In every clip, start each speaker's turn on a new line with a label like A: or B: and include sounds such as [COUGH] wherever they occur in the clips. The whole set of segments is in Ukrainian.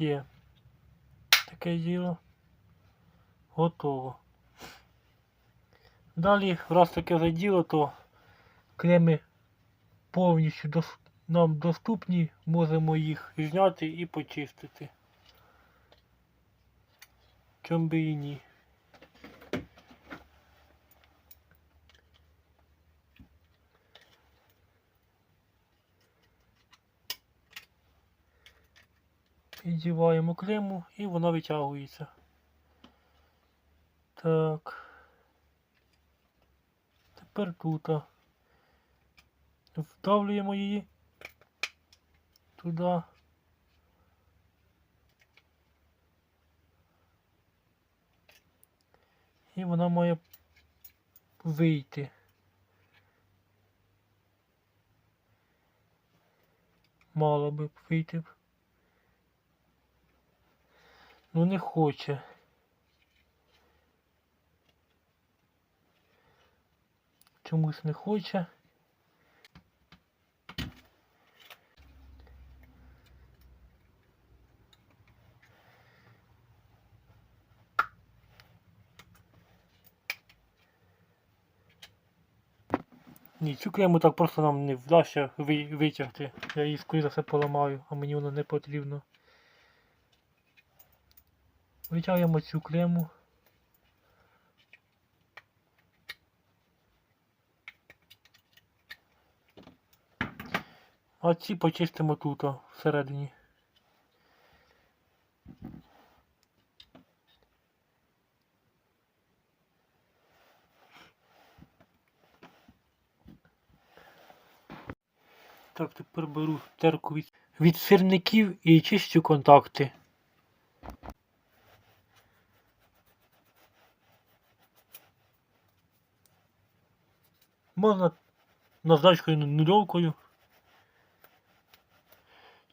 A: є таке діло. Готово. Далі, раз таке вже діло, то клеми повністю дос- нам доступні, можемо їх зняти і почистити. Чом би і ні. Піддіваємо клему і вона витягується. Так. Тепер тут. Вдавлюємо її туди. І вона має вийти. Мало би вийти. Ну не хоче. Чомусь не хоче. Ні, цю клему так просто нам не вдасться ви- витягти. Я її скоріше все поламаю, а мені воно не потрібно. Витягуємо цю клему. А ці почистимо тут, всередині. Так, тепер беру терку від, від сирників і чистю контакти. Можна наждачкою нульовкою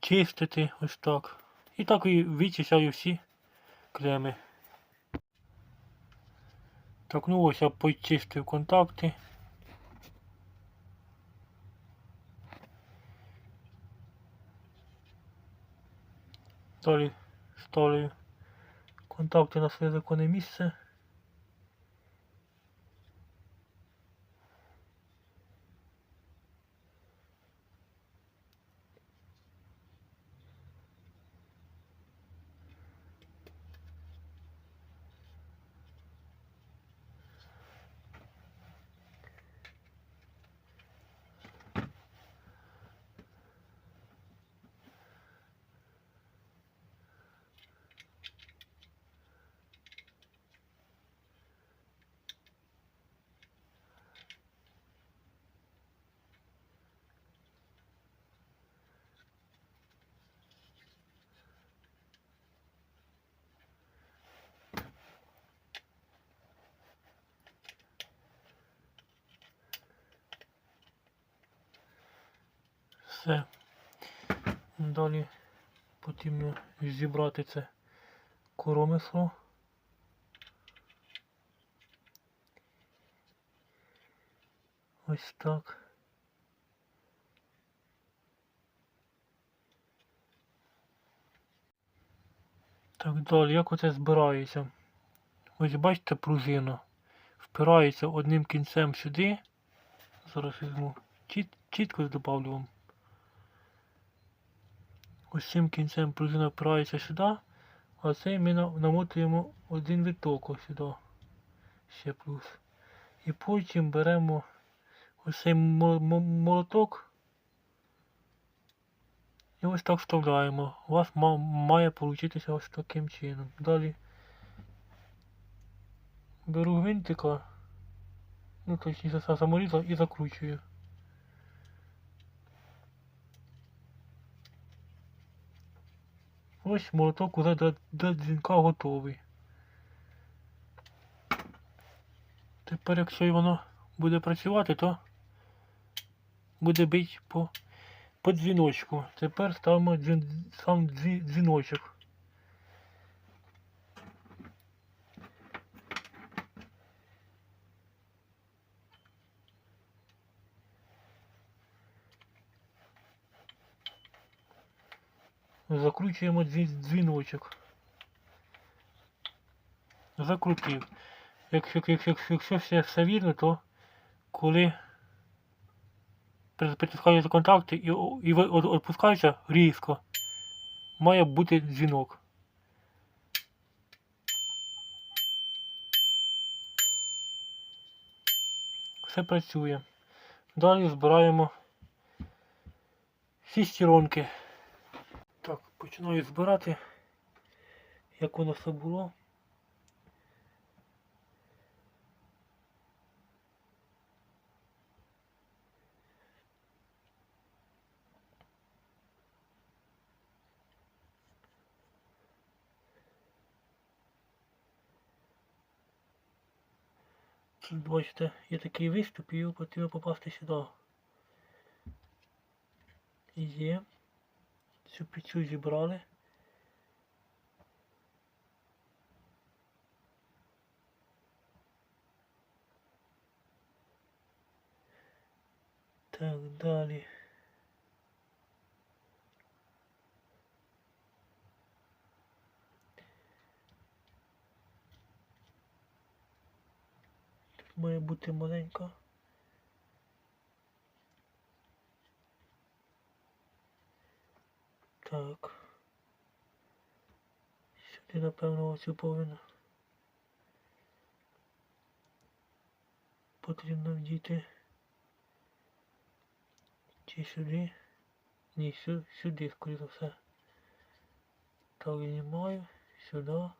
A: чистити ось так. І так і вичищаю всі клеми. Так, ну ось я почистив контакти. Далі ставлю контакти на своє законне місце. Все. Далі потрібно зібрати це коромисло. Ось так. Так далі, як оце збирається? Ось бачите пружину. Впирається одним кінцем сюди. Зараз візьму. Чіт, чітко добавлю вам. Цим кінцем пружина впирається сюди, а цей ми намотуємо один ось сюди. Ще плюс. І потім беремо ось цей мо- мо- молоток. І ось так вставляємо. У вас має получитися ось таким чином. Далі беру гвинтика, ну точніше са- саморіза і закручую. Ось молоток уже до, до дзвінка готовий. Тепер, якщо воно буде працювати, то буде бити по, по дзвіночку. Тепер ставимо дзвін, сам дзвіночок. Закручуємо дзвіночок. Закрутив. Якщо, якщо, якщо, все, все вірно, то коли при- притискаються контакти і, і відпускаються різко, має бути дзвінок. Все працює. Далі збираємо шестеронки. Так, починаю збирати, як воно все було. Тут, бачите, є такий виступ і його потрібно попасти сюди. Є. Цю піцю зібрали. Так, далі. Тут має бути маленька. Так. Сюди, напевно, оцю повинно. Потрібно вдіти. Чи сюди? Ні, сю, сюди, скоріше все. Так, знімаю. Сюди.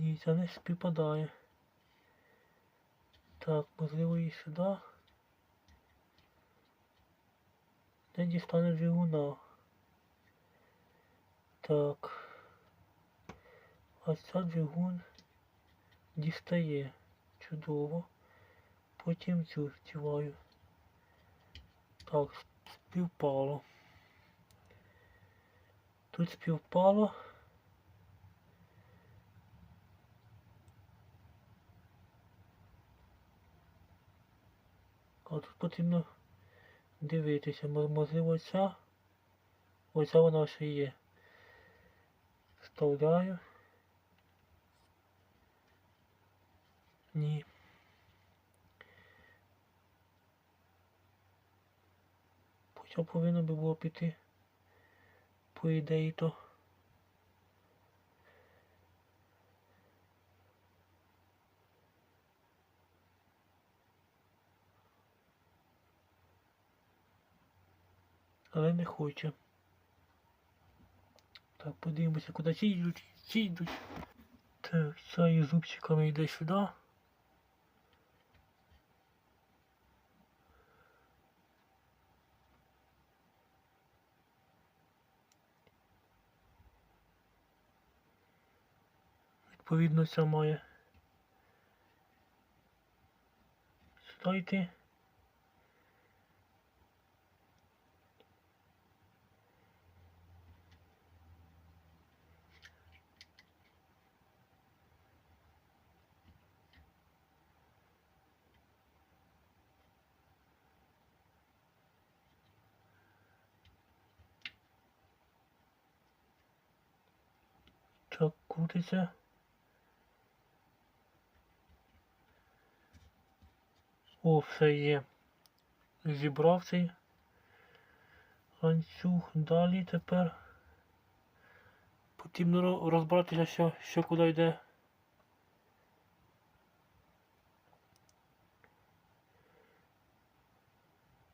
A: Ні, це не співпадає. Так, можливо і сюди. Не дістане двигуна. Так. А ця двигун дістає. Чудово. Потім цю втіваю. Так, співпало. Тут співпало. Тут потрібно дивитися, можливо ця. Оця вона ще є. Вставляю. Ні. Хоча повинно би було піти. По ідеї то. Але не хоче. Так, подивимося, куди ці йдуть, ці йдуть. Так, ця із зубчиками йде сюди. Відповідно, ця має сюди йти. Так, крутиться. О, все є. Зібрав цей ланцюг. Далі тепер потрібно ро- розбиратися, що, що куди йде.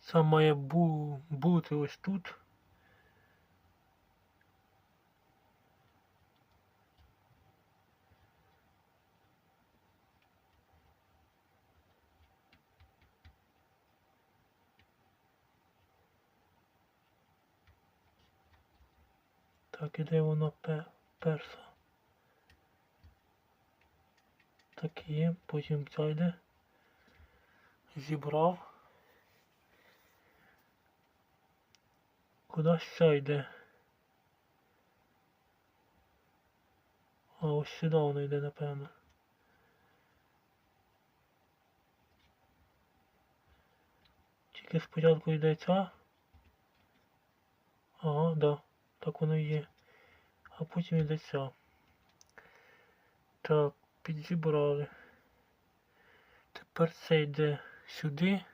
A: Це має бу бути ось тут. Так, іде воно пе перса. Так є, потім ця. Зібрав. Куди ще йде? А ось сюди воно йде, напевно. Тільки спочатку йде ця. Ага, да, так воно і є. А потім йде ця. Так, підзібрали. Тепер це йде сюди.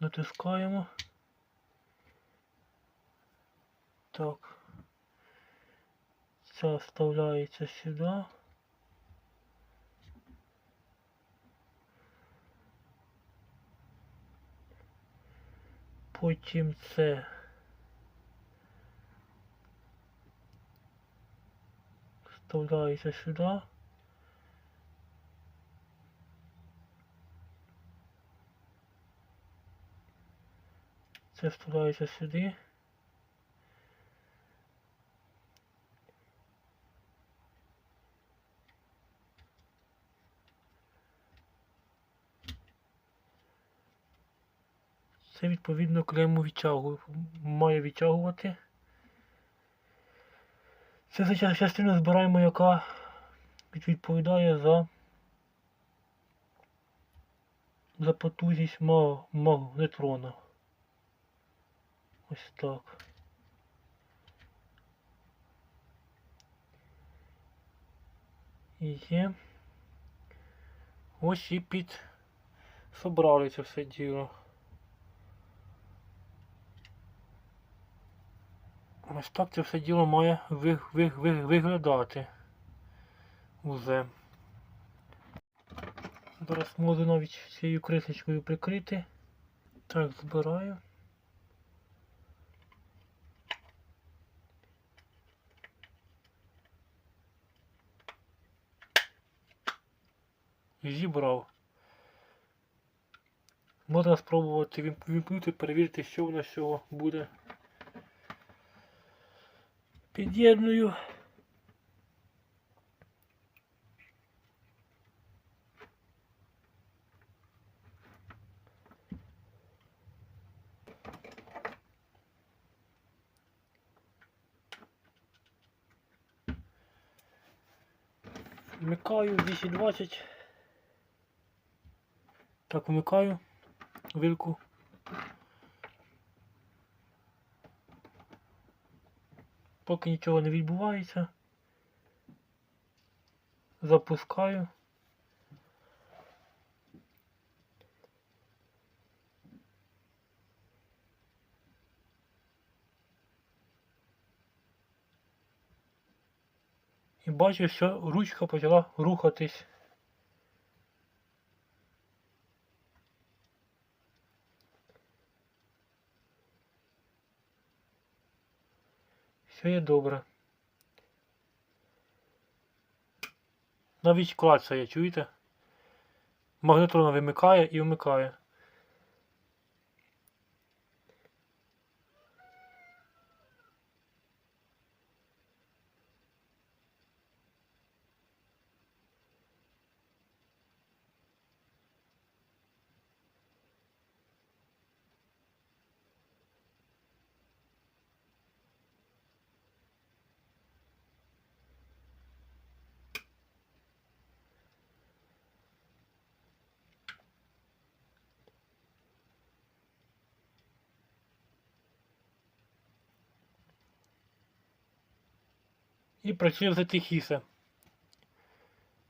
A: Натискаємо. Так. Ця вставляється сюди. Потім це вставляється сюди. Це вставляється сюди. Це відповідно клейму відтягує, має відтягувати. Це за частину збираємо, яка від- відповідає за, за потужність ма- магнетрона. Ось так. І є. Ось і під собрали це все діло. Ось так це все діло має ви, ви, ви, виглядати уже. Зараз можу навіть цією крисочкою прикрити. Так, збираю. Зібрав. Можна спробувати вімкнути, перевірити, що воно з цього буде. Під'єдную. Вмикаю 220. Так, вмикаю вилку. Поки нічого не відбувається. Запускаю. І бачу, що ручка почала рухатись. Все є добре. Навіть клацає, чуєте? Магнетрона вимикає і вмикає. І працює за тихіше.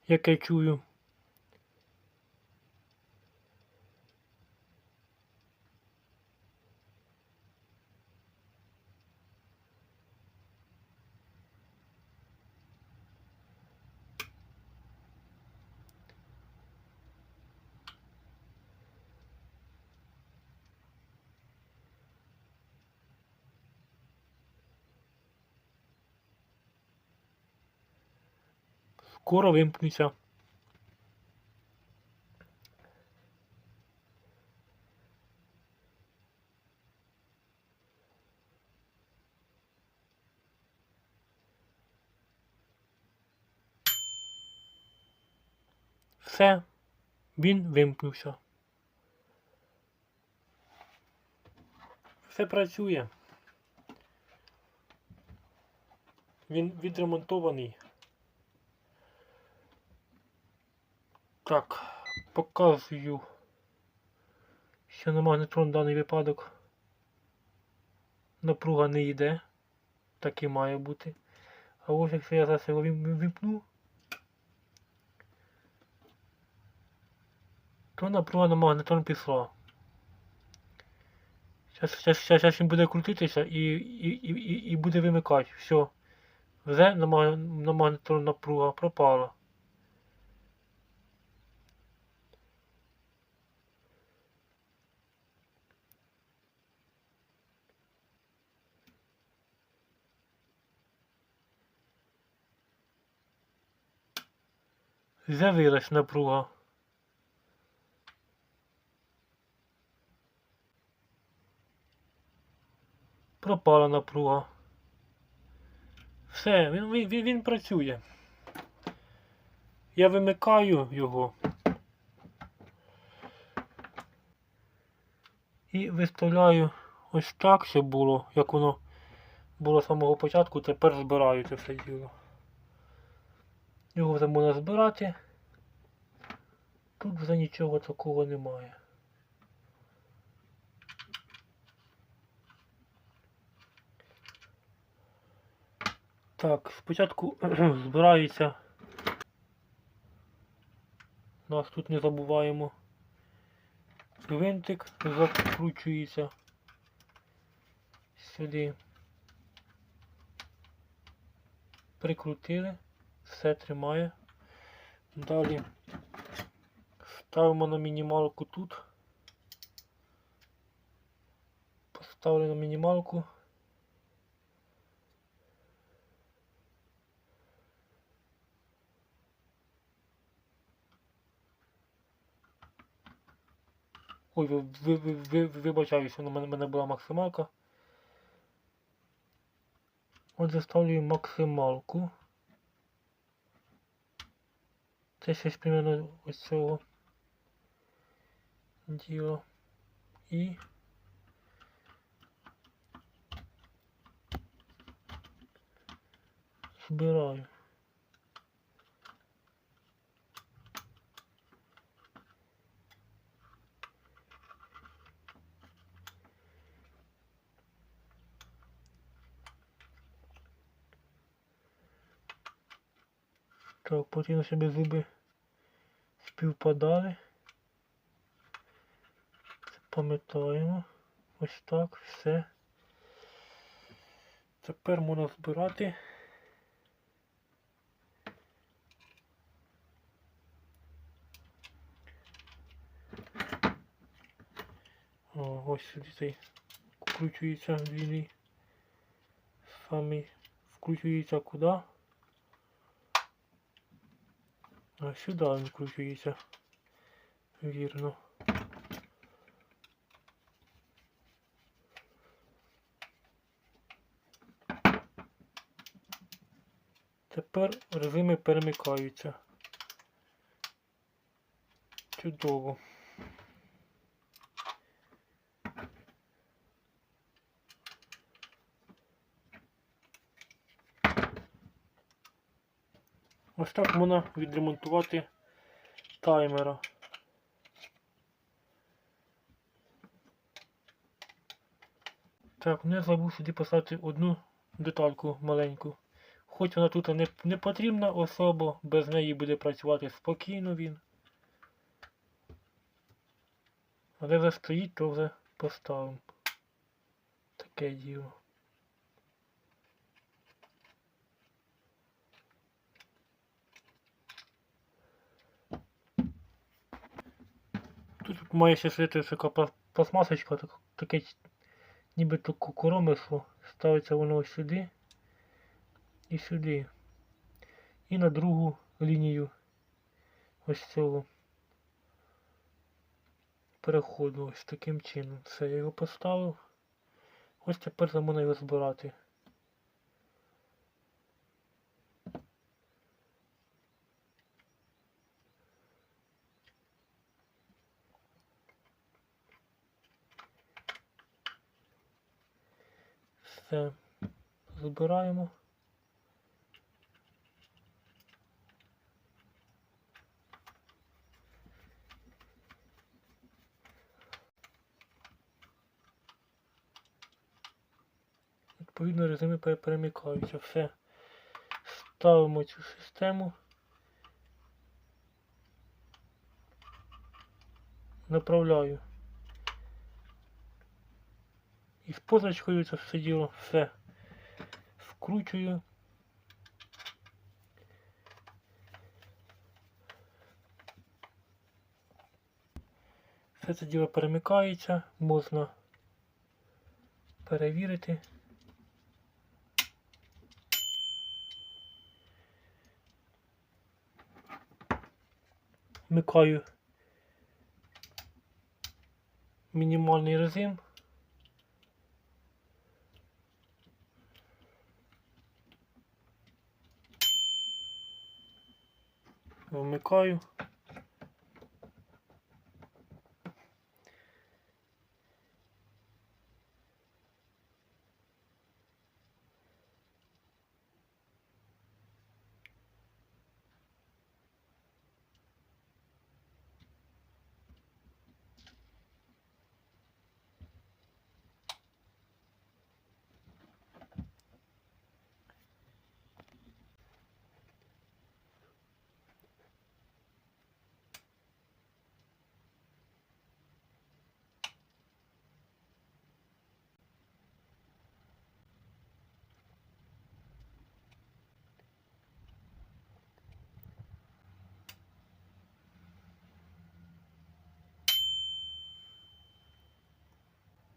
A: Як я чую. Скоро вимкнеться. Все, він вимкнувся. Все працює. Він відремонтований. Так, показую, що на магнетрон даний випадок напруга не йде. Так і має бути. А ось якщо я зараз його вімкну, то напруга на магнетрон пішла. Зараз, він буде крутитися і, і, і, і буде вимикати. Все. Вже на магнетрон напруга пропала. З'явилась напруга. Пропала напруга. Все, він, він, він, працює. Я вимикаю його. І виставляю ось так, щоб було, як воно було з самого початку, тепер збираю це все діло. Його вже можна збирати. Тут вже нічого такого немає. Так, спочатку [CLEARS THROAT] збирається. Нас тут не забуваємо. Гвинтик закручується сюди. Прикрутили, все тримає. Далі ставимо на мінімалку тут. Поставили на мінімалку. Ой, ви, ви, ви, ви, вибачаюся, у мене, мене була максималка. Отже, ставлю максималку. Це щось примерно ось цього діла. І збираю. Так, потрібно, щоб зуби співпадали. Пам'ятаємо. Ось так, все. Тепер можна збирати. О, ось сюди цей вкручується вільний. Самий вкручується куди? А сюди він вкручується. Вірно. Тепер режими перемикаються. Чудово. Ось так можна відремонтувати таймера. Так, не забув сюди поставити одну детальку маленьку. Хоч вона тут не, не потрібна особо, без неї буде працювати спокійно він. Але вже стоїть, то вже поставимо. Таке діло. Тут має ще сидіти така пла- пластмасочка, так, таке нібито кукуромисло. Ставиться воно ось сюди і сюди. І на другу лінію ось цього переходу ось таким чином. Все, я його поставив. Ось тепер можна його збирати. Все. Збираємо. Відповідно, пере- перемикаються. Все. Ставимо цю систему. Направляю. І з позначкою це все діло все вкручую. Все це діло перемикається, можна перевірити. Вмикаю мінімальний режим. Вмикаю.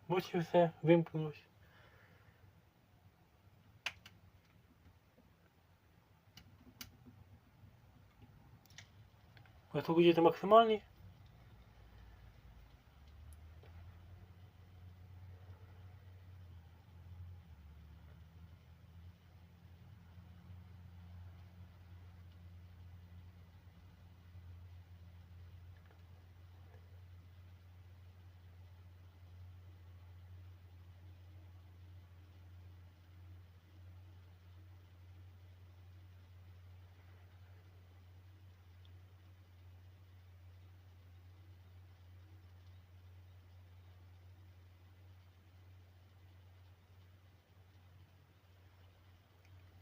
A: Ось і все, вимкнулось. будете максимальний.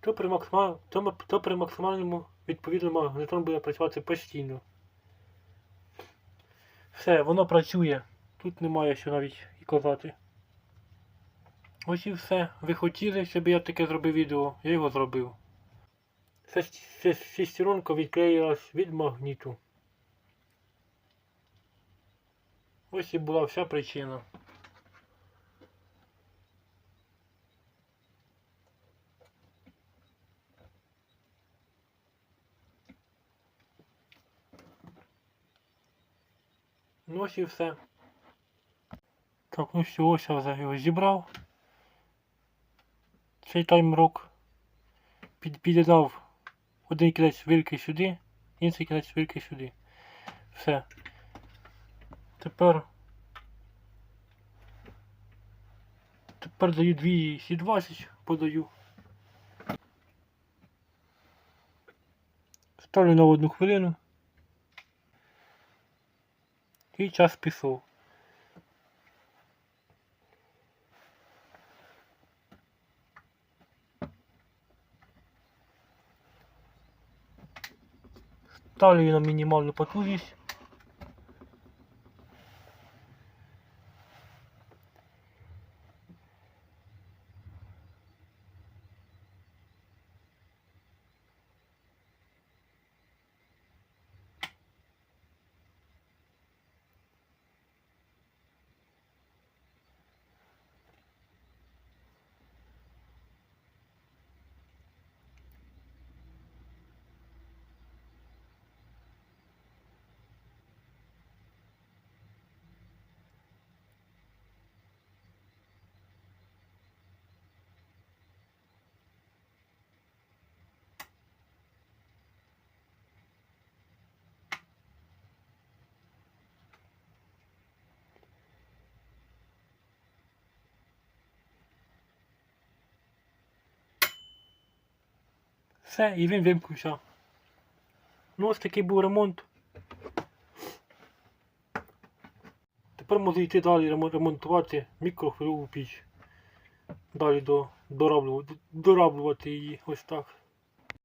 A: То при, максимал... то, то при максимальному відповідно магнетон буде працювати постійно. Все, воно працює. Тут немає що навіть і казати. Ось і все. Ви хотіли, щоб я таке зробив відео, я його зробив. Шестеронка відклеїлась від магніту. Ось і була вся причина. Ну ось і все. Так, ну все, ось я вже його зібрав. Цей таймрок під, під'єднав один кінець вилки сюди, інший кінець вилки сюди. Все. Тепер. Тепер даю 220 подаю. Ставлю на одну хвилину. І час пішов. Ставлю її на мінімальну потужність. Все, і він вимкнувся. Ну, ось такий був ремонт. Тепер можу йти далі ремонтувати мікрохвильову піч. Далі до, дораблювати, дораблювати її ось так.